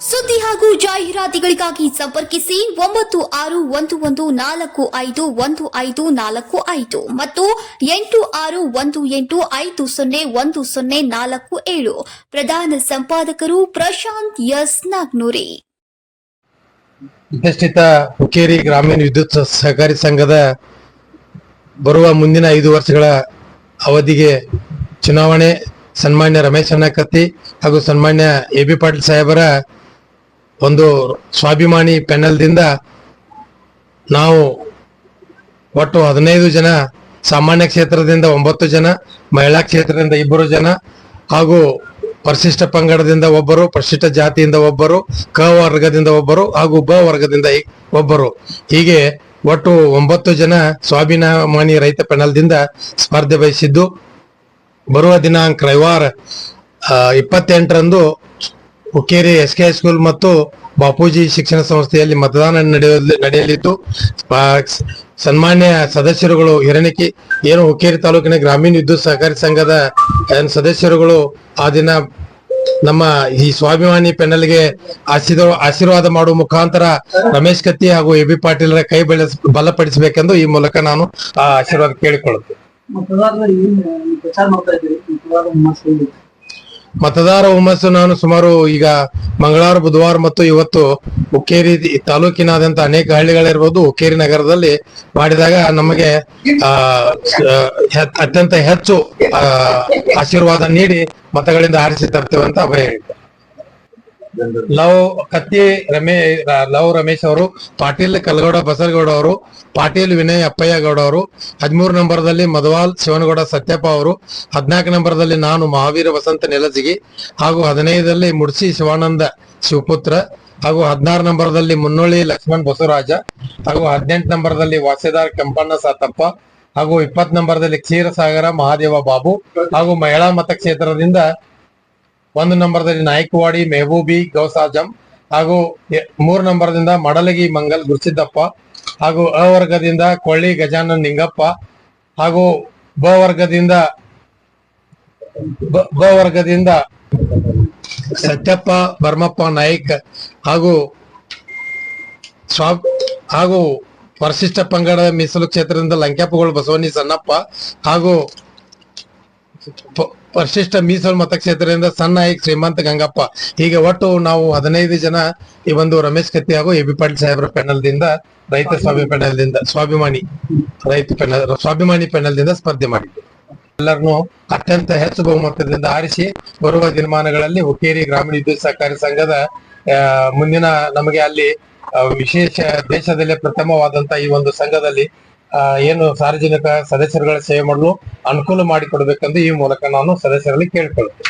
ಸುದ್ದಿ ಹಾಗೂ ಜಾಹೀರಾತುಗಳಿಗಾಗಿ ಸಂಪರ್ಕಿಸಿ ಒಂಬತ್ತು ಆರು ಒಂದು ಒಂದು ನಾಲ್ಕು ಐದು ಒಂದು ಐದು ನಾಲ್ಕು ಐದು ಮತ್ತು ಎಂಟು ಆರು ಒಂದು ಎಂಟು ಐದು ಸೊನ್ನೆ ಒಂದು ಸೊನ್ನೆ ನಾಲ್ಕು ಏಳು. ಪ್ರಧಾನ ಸಂಪಾದಕರು ಪ್ರಶಾಂತ್ ಎಸ್ ನಾಗ್ನೂರಿ. ಪ್ರತಿಷ್ಠಿತ ಹುಕ್ಕೇರಿ ಗ್ರಾಮೀಣ ವಿದ್ಯುತ್ ಸಹಕಾರಿ ಸಂಘದ ಬರುವ ಮುಂದಿನ ಐದು ವರ್ಷಗಳ ಅವಧಿಗೆ ಚುನಾವಣೆ ಸನ್ಮಾನ್ಯ ರಮೇಶ್ ಅಣ್ಣಕತ್ತಿ ಹಾಗೂ ಸನ್ಮಾನ್ಯ ಎ ಬಿ ಪಾಟೀಲ್ ಸಾಹೇಬರ ಒಂದು ಸ್ವಾಭಿಮಾನಿ ಪ್ಯಾನೆಲ್ದಿಂದ ನಾವು ಒಟ್ಟು ಹದಿನೈದು ಜನ, ಸಾಮಾನ್ಯ ಕ್ಷೇತ್ರದಿಂದ ಒಂಬತ್ತು ಜನ, ಮಹಿಳಾ ಕ್ಷೇತ್ರದಿಂದ ಇಬ್ಬರು ಜನ, ಹಾಗೂ ಪರಿಶಿಷ್ಟ ಪಂಗಡದಿಂದ ಒಬ್ಬರು ಪರಿಶಿಷ್ಟ ಜಾತಿಯಿಂದ ಒಬ್ಬರು, ಕ ವರ್ಗದಿಂದ ಒಬ್ಬರು, ಹಾಗೂ ಬ ವರ್ಗದಿಂದ ಒಬ್ಬರು. ಹೀಗೆ ಒಟ್ಟು ಒಂಬತ್ತು ಜನ ಸ್ವಾಭಿಮಾನಿ ರೈತ ಪೆನಲ್ದಿಂದ ಸ್ಪರ್ಧೆ ಬಯಸಿದ್ದು ಬರುವ ದಿನಾಂಕ ರವಿವಾರ ಇಪ್ಪತ್ತೆಂಟರಂದು ಹುಕ್ಕೇರಿ ಎಸ್ ಕೆ ಸ್ಕೂಲ್ ಮತ್ತು ಬಾಪೂಜಿ ಶಿಕ್ಷಣ ಸಂಸ್ಥೆಯಲ್ಲಿ ಮತದಾನ ನಡೆಯಲಿ ನಡೆಯಲಿದ್ದು ಸನ್ಮಾನ್ಯ ಸದಸ್ಯರುಗಳು ಹಿರಣಿಕಿ ಏನು ಹುಕ್ಕೇರಿ ತಾಲೂಕಿನ ಗ್ರಾಮೀಣ ವಿದ್ಯುತ್ ಸಹಕಾರಿ ಸಂಘದ ಸದಸ್ಯರುಗಳು ಆ ದಿನ ನಮ್ಮ ಈ ಸ್ವಾಭಿಮಾನಿ ಪೆನಲ್ಗೆ ಆಶೀರ್ ಆಶೀರ್ವಾದ ಮಾಡುವ ಮುಖಾಂತರ ರಮೇಶ್ ಕತ್ತಿ ಹಾಗೂ ಎ ಬಿ ಪಾಟೀಲರ ಕೈ ಬೆಳೆ ಬಲಪಡಿಸಬೇಕೆಂದು ಈ ಮೂಲಕ ನಾನು ಆ ಆಶೀರ್ವಾದ ಕೇಳಿಕೊಳ್ಳುತ್ತೇನೆ. ಮತದಾರ ಹುಮ್ಮಸ್ಸು ನಾನು ಸುಮಾರು ಈಗ ಮಂಗಳವಾರ, ಬುಧವಾರ ಮತ್ತು ಇವತ್ತು ಹುಕ್ಕೇರಿ ತಾಲೂಕಿನಾದ್ಯಂತ ಅನೇಕ ಹಳ್ಳಿಗಳಿರ್ಬೋದು. ಹುಕ್ಕೇರಿ ನಗರದಲ್ಲಿ ಮಾಡಿದಾಗ ನಮಗೆ ಅತ್ಯಂತ ಹೆಚ್ಚು ಆಶೀರ್ವಾದ ನೀಡಿ ಮತಗಳಿಂದ ಆರಿಸಿ ತರ್ತೇವೆ ಅಂತ ಅಭಯ ಹೇಳಿದ್ದೆ ಲವ್ ಕತ್ತಿ ರಮೇ ಲವ್ ರಮೇಶ್ ಅವರು, ಪಾಟೀಲ್ ಕಲ್ಗೌಡ ಬಸರಗೌಡ ಅವರು, ಪಾಟೀಲ್ ವಿನಯ್ ಅಪ್ಪಯ್ಯ ಗೌಡ ಅವರು, ಹದಿಮೂರು ನಂಬರ್ದಲ್ಲಿ ಮಧವಾಲ್, ಶಿವನಗೌಡ ಸತ್ಯಪ್ಪ ಅವರು, ಹದಿನಾಲ್ಕು ನಂಬರ್ದಲ್ಲಿ ನಾನು ಮಹಾವೀರ ವಸಂತ ನೆಲಜಿಗಿ, ಹಾಗೂ ಹದಿನೈದರಲ್ಲಿ ಮುಡ್ಸಿ ಶಿವಾನಂದ ಶಿವಪುತ್ರ, ಹಾಗೂ ಹದಿನಾರು ನಂಬರ್ದಲ್ಲಿ ಮುನ್ನೋಳಿ ಲಕ್ಷ್ಮಣ್ ಬಸವರಾಜ, ಹಾಗೂ ಹದಿನೆಂಟು ನಂಬರ್ದಲ್ಲಿ ವಾಸೇದಾರ್ ಕೆಂಪಣ್ಣ ಸಾತಪ್ಪ, ಹಾಗೂ ಇಪ್ಪತ್ ನಂಬರ್ದಲ್ಲಿ ಕ್ಷೀರಸಾಗರ ಮಹಾದೇವ ಬಾಬು, ಹಾಗೂ ಮಹಿಳಾ ಮತಕ್ಷೇತ್ರದಿಂದ ಒಂದು ನಂಬರ್ದಲ್ಲಿ ನಾಯಕವಾಡಿ, ಮೆಹಬೂಬಿ, ಗೌಸಾಜಂ ಹಾಗೂ ಮೂರು ನಂಬರ್ದಿಂದ ಮಡಲಗಿ ಮಂಗಲ್ ಗುರುಸಿದ್ದಪ್ಪ ಹಾಗೂ ಅ ವರ್ಗದಿಂದ ಕೊಳ್ಳಿ ಗಜಾನನ್ ನಿಂಗಪ್ಪ ಹಾಗೂ ಬ ವರ್ಗದಿಂದ ಬ- ವರ್ಗದಿಂದ ಸತ್ಯಪ್ಪ ಭರ್ಮಪ್ಪ ನಾಯ್ಕ್ ಹಾಗೂ ಸ್ವಾ ಹಾಗೂ ಪರಿಶಿಷ್ಟ ಪಂಗಡ ಮೀಸಲು ಕ್ಷೇತ್ರದಿಂದ ಲಂಕ್ಯಾಪಗಳು ಬಸವನಿ ಸಣ್ಣಪ್ಪ ಹಾಗೂ ಪರಿಶಿಷ್ಟ ಮೀಸಲು ಮತಕ್ಷೇತ್ರದಿಂದ ಸಣ್ಣ ನಾಯಕ್ ಶ್ರೀಮಂತ ಗಂಗಪ್ಪ. ಹೀಗೆ ಒಟ್ಟು ನಾವು ಹದಿನೈದು ಜನ ಈ ಒಂದು ರಮೇಶ್ ಕತ್ತಿ ಹಾಗೂ ಎ ಬಿ ಪಾಟೀಲ್ ಸಾಹೇಬ್ರ ಪ್ಯಾನಲ್ ದಿಂದ ರೈತ ಸ್ವಾಮಿ ಪ್ಯಾನಲ್ ದಿಂದ ಸ್ವಾಭಿಮಾನಿ ರೈತ ಪೆನಲ್, ಸ್ವಾಭಿಮಾನಿ ಪ್ಯಾನಲ್ ದಿಂದ ಸ್ಪರ್ಧೆ ಮಾಡಿದ್ದೆ ಎಲ್ಲರನ್ನು ಅತ್ಯಂತ ಹೆಚ್ಚು ಬಹುಮತದಿಂದ ಆರಿಸಿ, ಬರುವ ದಿನಮಾನಗಳಲ್ಲಿ ಹುಕ್ಕೇರಿ ಗ್ರಾಮೀಣ ವಿದ್ಯುತ್ ಸಹಕಾರಿ ಸಂಘದ ಮುಂದಿನ ನಮಗೆ ಅಲ್ಲಿ ವಿಶೇಷ ದೇಶದಲ್ಲೇ ಪ್ರಥಮವಾದಂತ ಈ ಒಂದು ಸಂಘದಲ್ಲಿ ಏನು ಸಾರ್ವಜನಿಕ ಸದಸ್ಯರುಗಳ ಸೇವೆ ಮಾಡಲು ಅನುಕೂಲ ಮಾಡಿಕೊಡ್ಬೇಕೆಂದು ಈ ಮೂಲಕ ನಾನು ಸದಸ್ಯರಲ್ಲಿ ಕೇಳಿಕೊಳ್ಳುತ್ತೇನೆ.